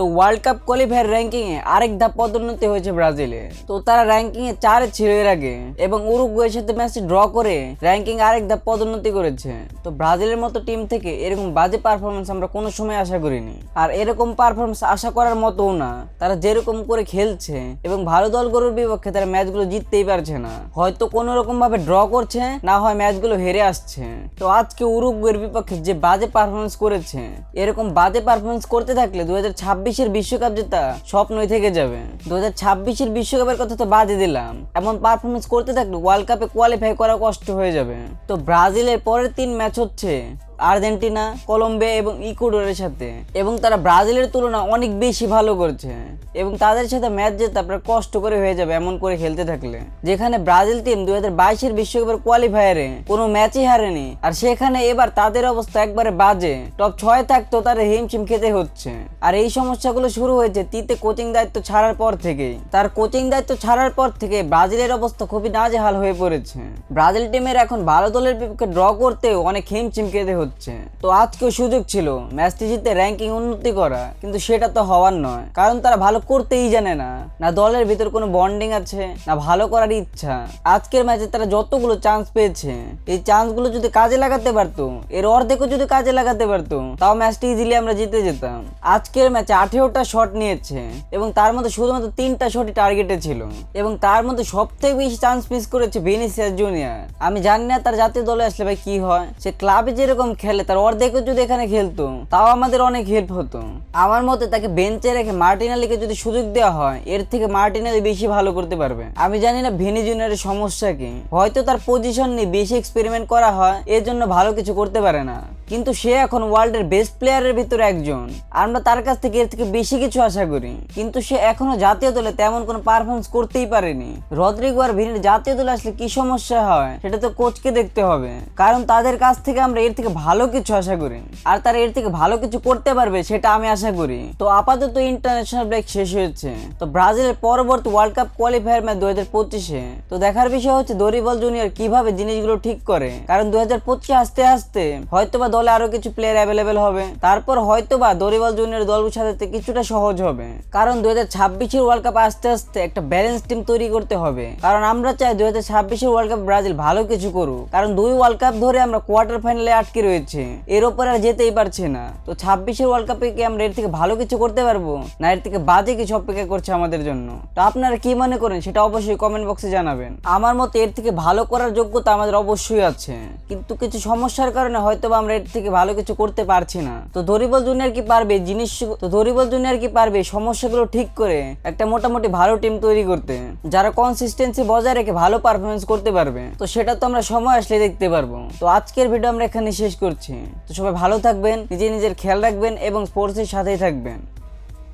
তো world cup qualifier ranking এ আরেক ধাপ পদোন্নতি হয়েছে ব্রাজিলে। তো তারা র্যাঙ্কিং এ চারে ছিল এর আগে এবং উরুগুয়ের সাথে ম্যাচটি ড্র করে র্যাঙ্কিং আরেক ধাপ পদোন্নতি করেছে। তো ব্রাজিলের মতো টিম থেকে এরকম বাজে পারফরমেন্স আমরা কোনো সময় আশা করিনি। আর এরকম পারফরমেন্স আশা করার মতও না। তারা যেরকম করে খেলছে এবং ভালো দলগুলোর বিপক্ষে তারা ম্যাচগুলো জিততেই পারছে না। হয়তো কোনো রকম ভাবে ড্র করছে, না হয় ম্যাচগুলো হেরে আসছে। তো আজকে উরুগুয়ের বিপক্ষে যে বাজে পারফরমেন্স করেছে, এরকম বাজে পারফরমেন্স করতে থাকলে দু হাজার ছাব্বিশ ছাব্বিশের বিশ্বকাপ জেতা স্বপ্নই থেকে যাবে। দু হাজার ছাব্বিশের বিশ্বকাপের কথা তো বাদে দিলাম। এমন পারফরমেন্স করতে থাকলে ওয়ার্ল্ড কাপে কোয়ালিফাই করা কষ্ট হয়ে যাবে। তো ব্রাজিলের পরের তিন ম্যাচ হচ্ছে। আর্জেন্টিনা, কলম্বিয়া এবং ইকুয়েডরের সাথে। এবং তারা ব্রাজিলের তুলনা অনেক বেশি ভালো করছে। এবং তাদের সাথে ম্যাচ যেতে আপনার কষ্ট করে হয়ে যাবে এমন করে খেলতে থাকলে। যেখানে ব্রাজিল টিম দুই হাজার বাইশের বিশ্বকাপের কোয়ালিফায়ারে কোনো ম্যাচই হারেনি। আর সেখানে এবার তাদের অবস্থা একবারে বাজে। টপ ছয় থাকতো তারা হিমশিম খেতে হচ্ছে। আর এই সমস্যাগুলো শুরু হয়েছে তিতে কোচিং দায়িত্ব ছাড়ার পর থেকেই। তার কোচিং দায়িত্ব ছাড়ার পর থেকে ব্রাজিলের অবস্থা খুবই নাজেহাল হয়ে পড়েছে। ব্রাজিল টিমের এখন ভালো দলের বিপক্ষে ড্র করতেও অনেক হিমশিম খেতে হচ্ছে। তো আজকেও সুযোগ ছিল ম্যাচটি জিতে র্যাঙ্কিং উন্নতি করা, কিন্তু সেটা তো হওয়ার নয়। কারণ তারা ভালো করতেই জানে না না দলের ভিতর কোনো বন্ডিং আছে, না ভালো করার ইচ্ছা। আজকের ম্যাচে তারা যতগুলো চান্স পেয়েছে, এই চান্সগুলো যদি কাজে লাগাতে পারতো, এর অর্ধেকও যদি কাজে লাগাতে পারতো, তাও ম্যাচটি ইজিলি আমরা জিতে যেতাম। আজকের ম্যাচে আঠেরোটা শট নিয়েছে, এবং তার মধ্যে শুধুমাত্র তিনটা শটই টার্গেটে ছিল, এবং তার মধ্যে সব থেকে বেশি চান্স মিস করেছে ভিনিসিয়াস জুনিয়র আমি জানি না তার জাতীয় দলে আসলে ভাই কি হয়, সে ক্লাবে যেরকম খেলে, তার অর্ধেকও যদি এখানে খেলতো, তাও আমাদের অনেক হেল্প হতো। আমার মতে তাকে বেঞ্চে রেখে মার্টিনালিকে যদি সুযোগ দেওয়া হয়, এর থেকে মার্টিনালি বেশি ভালো করতে পারবে। আমি জানি না ভিনি জুনিয়রের সমস্যা কি। হয়তো তার পজিশন নিয়ে বেশি এক্সপেরিমেন্ট করা হয় এর জন্য ভালো কিছু করতে পারে না। কিন্তু সে এখন ওয়ার্ল্ডের বেস্ট প্লেয়ারের ভিতরে একজন। আমরা তার কাছ থেকে এর থেকে বেশি কিছু আশা করি। কিন্তু সে এখনও জাতীয় দলে তেমন কোনো পারফরমেন্স করতেই পারেনি। রদ্রিগো আর ভিনের জাতীয় দলে আসলে কি সমস্যা হয়, সেটা তো কোচকে দেখতে হবে। কারণ তাদের কাছ থেকে আমরা এর থেকে ভালো কিছু আশা করি আর তারা এর থেকে ভালো কিছু করতে পারবে, সেটা আমি আশা করি। তো আপাতত ইন্টারন্যাশনাল ব্রেক শেষ হয়েছে। তো ব্রাজিলের পরবর্তী ওয়ার্ল্ড কাপ কোয়ালিফায়ার ম্যাচ দু হাজার পঁচিশে। তো দেখার বিষয় হচ্ছে দরিবল জুনিয়র কীভাবে জিনিসগুলো ঠিক করে। কারণ দু হাজার পঁচিশে আসতে আসতে হয়তোবা দলে আরও কিছু প্লেয়ার অ্যাভেলেবেল হবে। তারপর হয়তোবা দরিবল জুনিয়র দল সাজাতে কিছুটা সহজ হবে। কারণ দু হাজার ছাব্বিশের ওয়ার্ল্ড কাপ আসতে আসতে একটা ব্যালেন্স টিম তৈরি করতে হবে। কারণ আমরা চাই দু হাজার ছাব্বিশের ওয়ার্ল্ড কাপ ব্রাজিল ভালো কিছু করুক। কারণ দুই ওয়ার্ল্ড কাপ ধরে আমরা কোয়ার্টার ফাইনালে আটকে রয়েছে। এর ওপর আর যেতেই পারছে না। তো ছাব্বিশের ওয়ার্ল্ড কাপে কি আমরা এর থেকে ভালো কিছু করতে পারব? না এর থেকে বাজে কিছু অপেক্ষা করছে আমাদের জন্য? তো আপনারা কি মনে করেন সেটা অবশ্যই কমেন্ট বক্সে জানাবেন। আমার মতে এর থেকে ভালো করার যোগ্যতা আমাদের অবশ্যই আছে। কিন্তু কিছু সমস্যার কারণে হয়তো আমরা এর থেকে ভালো কিছু করতে পারছি না। তো দরিবল জুনিয়র কি পারবে? জিনিস তো দরিবল জুনিয়র কি পারবে? সমস্যাগুলো ঠিক করে একটা মোটামুটি ভালো টিম তৈরি করতে। যারা কনসিস্টেন্সি বজায় রেখে ভালো পারফরমেন্স করতে পারবে। তো সেটা তো আমরা সময় আসলে দেখতে পারব। তো আজকের ভিডিও আমরা এখানে শেষ করছি। তো সবাই ভালো থাকবেন নিজে নিজের খেয়াল রাখবেন এবং স্পোর্টসের সাথেই থাকবেন।